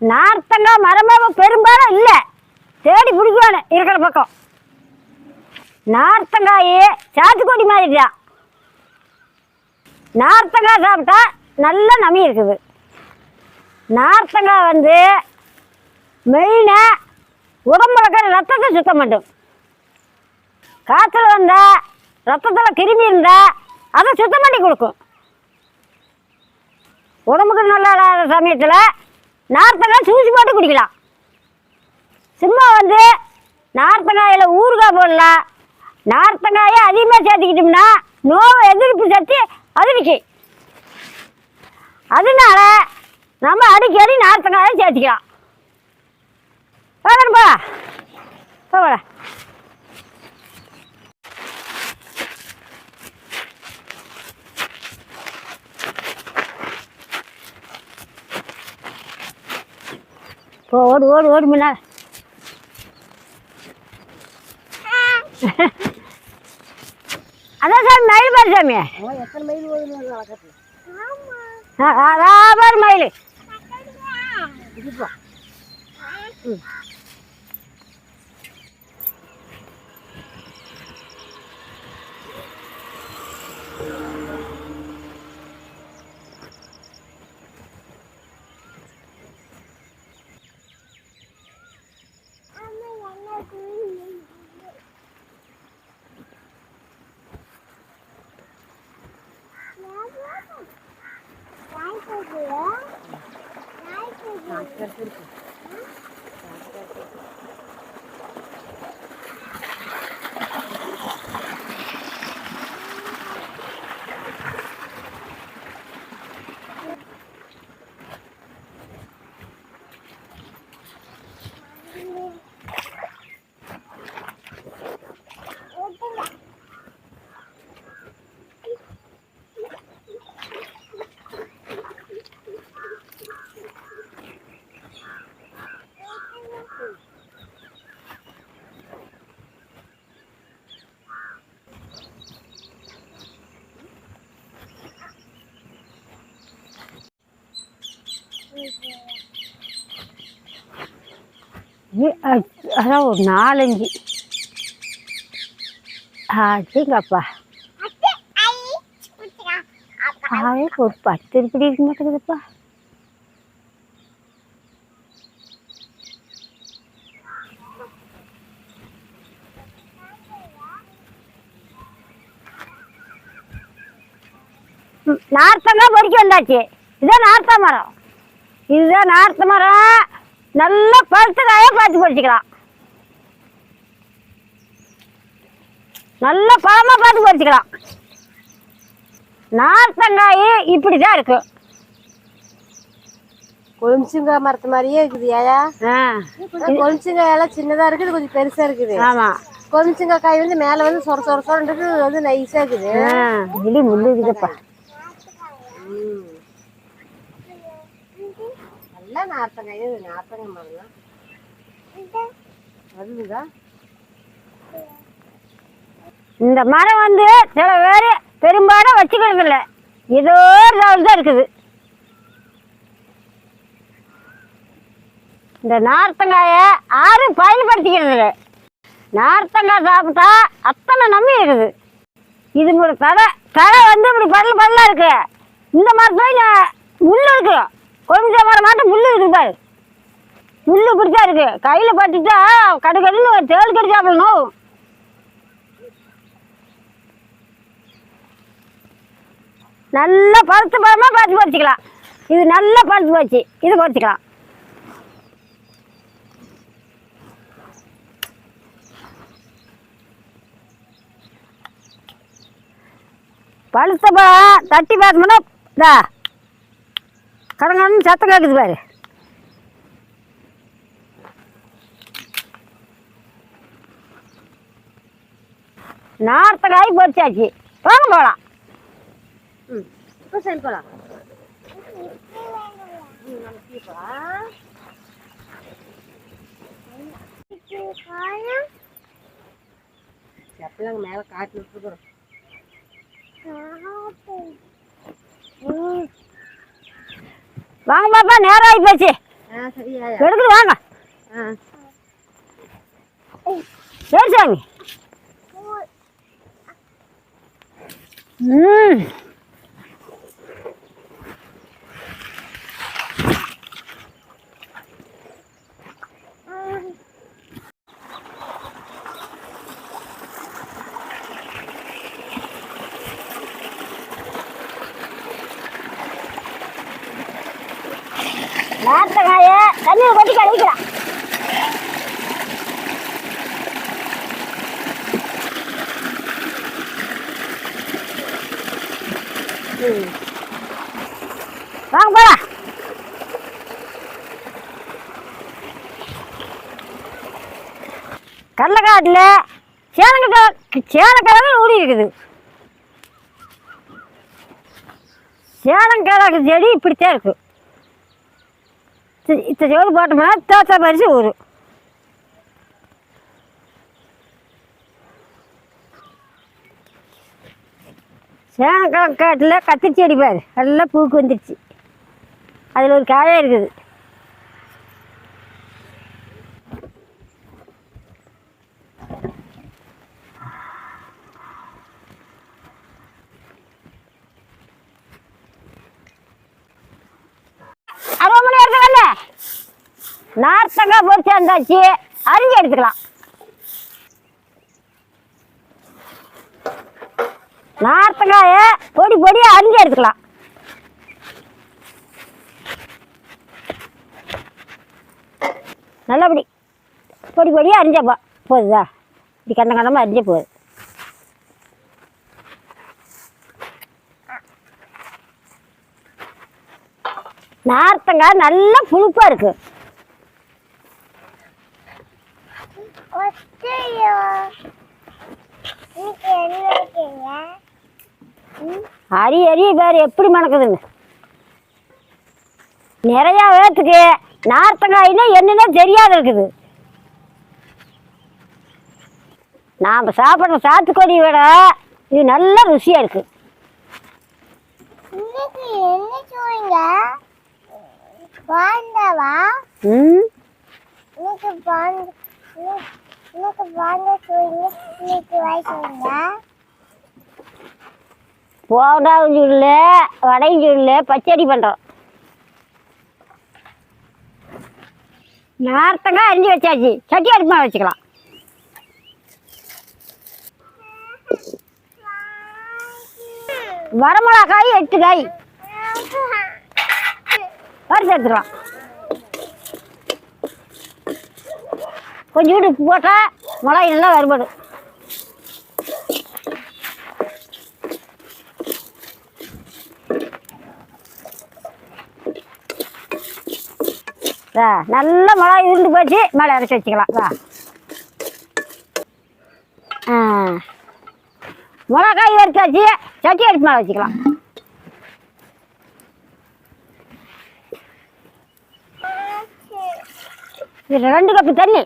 நார்த்தங்காய் மரமே பெரும்பாலும் இல்லை. தேடி பிடிக்கணும் இருக்கிற பக்கம். நார்த்தங்காய் சாத்துக்கொடி மாதிரி தான் நார்த்தங்காய் சாப்பிட்டா நல்ல நமி இருக்குது. நார்த்தங்காய் வந்து மெயினாக உடம்புல இருக்கிற ரத்தத்தை சுத்தம் பண்ணும். காய்ச்சல் வந்தால் ரத்தத்தில் கிருமி இருந்தால் அதை சுத்தம் பண்ணி கொடுக்கும். உடம்புக்கு நல்லா இல்லாத சமயத்தில் நார்த்தங்காய் சூசி போட்டு குடிக்கலாம். சும்மா வந்து நார்த்தங்காயில் ஊறுகாய் போடலாம். நார்த்தங்காயை அதிகமாக சேர்த்துக்கிட்டோம்னா நோய் எதிர்ப்பு சக்தி அதிர்ச்சி அதனால நம்ம அடிக்கடி நார்த்தங்காயை சேர்த்துக்கலாம். போகிறேன் போகல போகிறேன் ಓಡು ಓಡು ಓಡು ಮುನ್ನ ಅದ ಸರ್ ಮೈಲ್ ಬರ್ರಿ ಸ್ವಾಮಿ ಬರ್ ಮೈಲಿ ಹ್ಞೂ куртку. அதான் ஒரு நாலஞ்சு. அப்படிங்கப்பா ஆவே ஒரு பத்து இப்படி இருக்க மாட்டேங்குதுப்பா. ம், நார்த்தங்காய் பொறிக்க வந்தாச்சு. இதுதான் நார்த்தா மரம். இதுதான் நார்த்த மரம். நல்ல பழுத்த காயாக பார்த்து பறிச்சுக்கலாம் நல்ல பழமாக பார்த்து பறிச்சுக்கலாம் நார்த்தங்காய் இப்படி தான் இருக்கும் கொழுமிச்சுங்காய் மரத்து மாதிரியே இருக்குது ஏயா. ஆ. கொழுமிச்சுங்காய் எல்லாம் சின்னதா இருக்குது கொஞ்சம் பெருசா இருக்குது. ஆமாம் கொழுமிச்சுங்காய் காய் வந்து மேல வந்து சொர சொர இது வந்து நைஸா இருக்குது. முள்ளு இருக்குதுப்பா. நார்த்தங்காய் இது நார்த்தங்காய் மரம் தான் வருதுதா? இந்த மரம் வந்து சில பேர் பெரும்பாலும் வச்சுக்கிறது இல்லை. ஏதோ ஒரு தான் இருக்குது. இந்த நார்த்தங்காயை யாரும் பயன்படுத்திக்கிறது இல்லை. நார்த்தங்காய் சாப்பிட்டா அத்தனை நம்பி இருக்குது. இது ஒரு தடை தடை வந்து இப்படி படல் படலாக இருக்கு. இந்த மரத்துல முள் இருக்கு. கொஞ்சம் மரம் மாட்டம் முள்ளு இருக்குது பாரு. முள்ளு பிடிச்சா இருக்கு. கையில் பட்டுட்டா கடு கடுன்னு ஒரு தேள் கடிச்சா சாப்பிடணும் நல்லா பழுத்து பழமாக பார்த்து பறிச்சிக்கலாம். இது நல்லா பழுத்து போச்சு. இது பறிச்சிக்கலாம். பழுத்த பழம் தட்டி பார்த்தோம்னா கடங்கன்னு சத்தம் கேட்குது பாரு. நார்த்தக்காய் பொரிச்சாச்சு வாங்க போகலாம் ம் இப்போ சரி போலாம். ம், நம்ம டீ போலாம். காட்டு. விட்டுருக்குறோம் வாங்க பாப்பா நேரம் ஆகி போச்சு ஆ ஆ சரியா எடுத்துட்டு வாங்க ஆ சரி சாமி ம் நார்த்தங்காய தண்ணியில் கொட்டி கழுவிக்கலாம் வாங்க போலாம். கடலக்காட்டில் சேனக்கிழ சேனக்கிழங்கு ஊடி இருக்குது. சேனங்கிழங்கு செடி இப்படித்தான் இருக்கு. இத்த- இத்த போட்டோம்னா தோசை பறிச்சு ஊறும் சேனக்கிழங்கு காட்டில் கத்திரிச்சி அடிப்பார். நல்லா பூக்கு வந்துடுச்சு அதில் ஒரு காயாக இருக்குது. நார்த்தங்காய் பொறிச்சு வந்தாச்சு அரிஞ்சு எடுத்துக்கலாம். நார்த்தங்காய பொடி பொடியாக அரிஞ்சு எடுத்துக்கலாம். நல்லபடி பொடி பொடியாக அரிஞ்சப்பா போ போதுதா? இப்படி கண்ட கண்டமாக அரிஞ்ச போகுது நார்த்தங்காய் நல்லா புழுப்பாக இருக்குது அரி அரி பேர் எப்படி மணக்குதுன்னு நிறையா வேத்துக்கு நார்த்தங்காய்னா என்னன்னே தெரியாத இருக்குது. நாம் சாப்பிட்ற சாத்துக்கொடி விட இது நல்ல ருசியாக இருக்கு. இன்னைக்கு என்ன சொல்றீங்க பாண்டவா ம் இன்னைக்கு பாண்ட இன்னைக்கு பாண்ட சொல்றீங்க இன்னைக்கு வாய்க்குங்க போண்டாவும் சுடல வடையும் சுடல பச்சடி பண்ணுறோம் நார்த்தங்காய் அரிஞ்சு வச்சாச்சு. சட்டி அடுப்பு வச்சுக்கலாம். வரமிளகாய் எட்டு காய் வறுத்து எடுத்துக்கலாம். கொஞ்சோண்டு உப்பு போட்டால் மிளகாய் நல்லா வருபடும் வா நல்ல மிளகாய் உருண்டு போச்சு. மேலே இறச்சி வச்சுக்கலாம். வா. மிளகாய் வறுத்தாச்சு சட்டி அடுப்பு மேலே வச்சுக்கலாம். ரெண்டு கப்பு தண்ணி.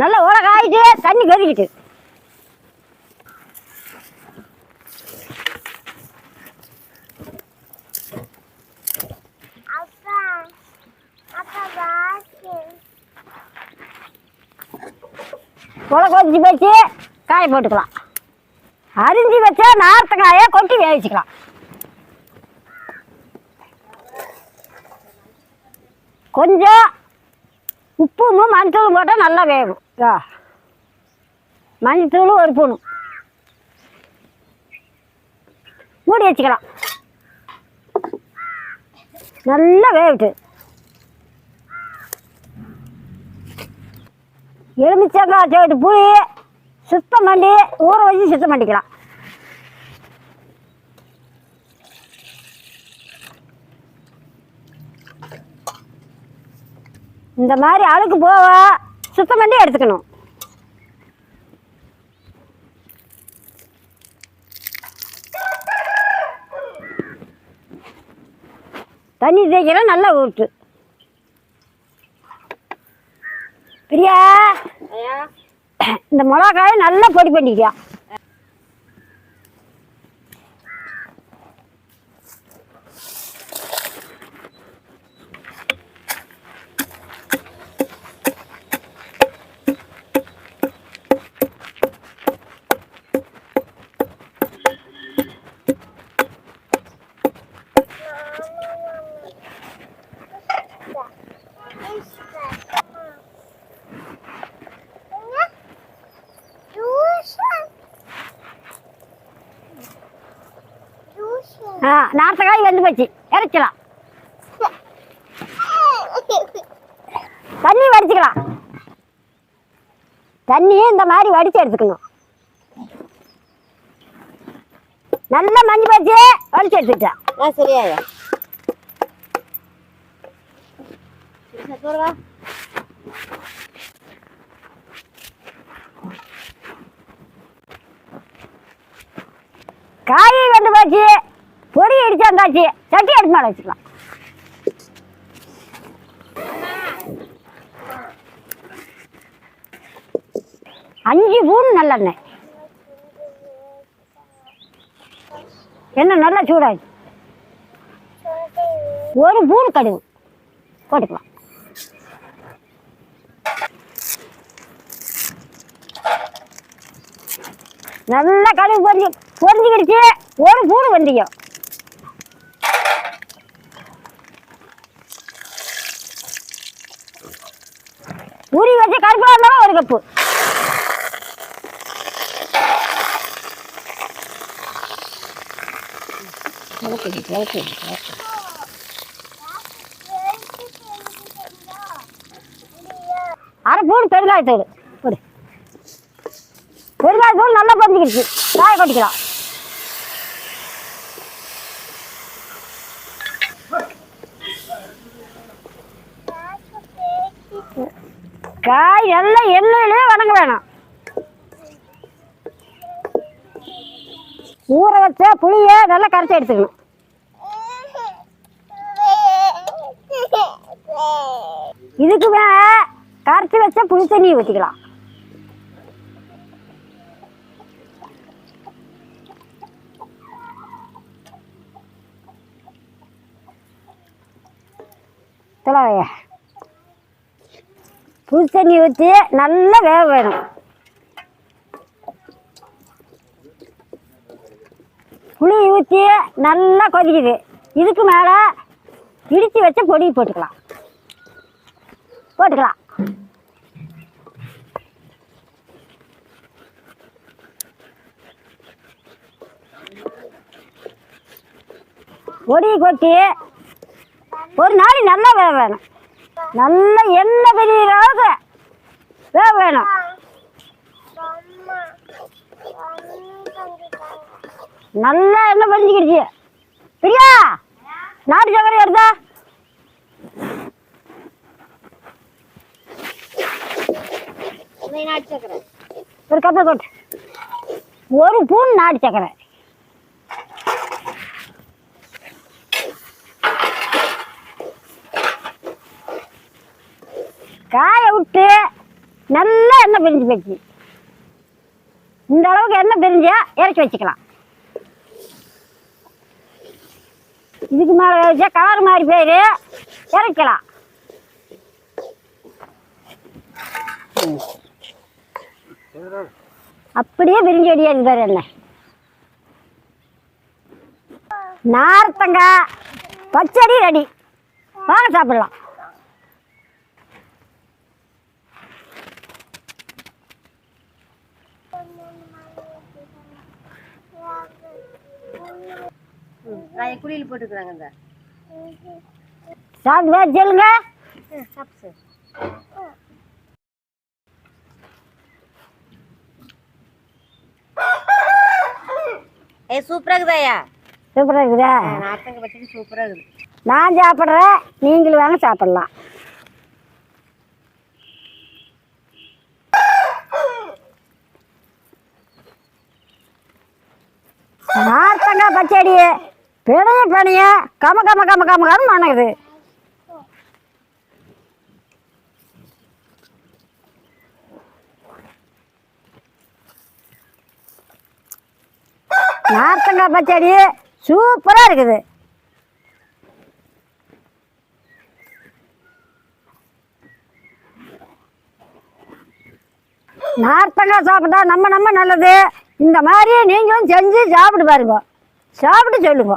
நல்லா உலகாயிட்டு தண்ணி கொதிக்கிட்டு உர கொதிச்சு போச்சு காய போட்டுக்கலாம். அரிஞ்சு வச்சா நார்த்தங்காயை கொட்டி வேவிச்சுக்கலாம். கொஞ்சம் உப்பும் மஞ்சளும் போட்டால் நல்லா வேகும். ஆ மஞ்சத்தூள் ஒரு பூணும் மூடி வச்சுக்கலாம். நல்லா வேகட்டு எலுமிச்சங்காய் சோட்டு புளி சுத்தம் பண்ணி ஊற வச்சு சுத்தம் பண்ணிக்கலாம். இந்த மாதிரி அழுக்கு போக சுத்தம் பண்ணி எடுத்துக்கணும். தண்ணி தேய்க்கலாம் நல்லா ஊற்று பிரியா? இந்த மிளகாயை நல்லா பொடி பண்ணிக்கலாம். நார்த்தக்காய் வெந்து போச்சு. இறக்கலாம் தண்ணி வடிச்சுக்கலாம். தண்ணியை இந்த மாதிரி வடிச்சு எடுத்துக்கணும். நல்லா மஞ்சள் போச்சு வடிச்சு எடுத்துக்கிட்டேன் ஆ போடுவா காய் வெந்து போச்சு. பொடி சட்டி எடுத்து மேலே வச்சுக்கலாம். அஞ்சு பூன் நல்லெண்ணெய். எண்ணெய் நல்லா சூடாச்சு ஒரு பூன் கடுகு. போட்டுக்கலாம். நல்லா கடுகு பொறிஞ்சு பொறிஞ்சுக்கிடுச்சு ஒரு பூனு வெந்தயம். உரி வச்ச கருப்பு இருந்தாலும் ஒரு கப்பு. அரை பூடு பெருங்காயத்தூள். போடு. பெருங்காயத்தூள் நல்லா பொரிஞ்சுக்கிடுச்சு காய கொட்டிக்கலாம் காய் நல்லா எண்ணெயிலே வணங்க வேணாம். ஊற வச்ச புளியை நல்லா கரைச்சி எடுத்துக்கணும். இதுக்கு மேல கரைச்சி வச்ச புளி தண்ணியை ஊற்றிக்கலாம் தலைவையா புளி தண்ணி ஊற்றி நல்லா வேக வேணும் புளி ஊற்றி நல்லா கொதிக்குது. இதுக்கு மேலே இடித்து வச்ச பொடி போட்டுக்கலாம். போட்டுக்கலாம். பொடி கொட்டி ஒரு நாளைக்கு நல்லா வேக வேணும் நல்ல எண்ணெய் பெரிய அளவுக்கு வேக வேணும். நல்லா எண்ணெய் பதிஞ்சுக்கிடுச்சு பிரியா நாட்டு சக்கரை எடுத்தா. ஒரு கப்பை கொட்டு ஒரு பூன் நாட்டு சக்கரை காய விட்டு நல்லா எண்ணெய் பிரிஞ்சு போச்சு. இந்த அளவுக்கு எண்ணெய் பிரிஞ்சா இறக்கி வச்சுக்கலாம். இதுக்கு மேலே வச்சா கலர் மாதிரி போயிடு இறக்கலாம். அப்படியே விரிஞ்சு அடியாது பாரு என்ன நார்த்தங்காய் பச்சடி ரெடி. வாங்க சாப்பிடலாம். நான் குளியல் போட்டுக்கிறாங்க இந்த. சொல்லுங்க சாப்பிட்டு ஏ சூப்பரா இருக்குதாயா சூப்பராக இருக்குதா? நாத்தங்க பச்சடி சூப்பரா இருக்குது. நான் சாப்பிட்றேன் நீங்களும் வாங்க சாப்பிடலாம் நார்த்தங்காய் பச்சடி பிணைய பனிய கம கம கம கம கம மணக்குது நார்த்தங்காய் பச்சடி சூப்பராக இருக்குது. நார்த்தங்காய் சாப்பிட்டா நம்ம நம்ம நல்லது. இந்த மாதிரி நீங்களும் செஞ்சு சாப்பிட்டு பாருங்க. சாப்பிட்டு சொல்லுங்க.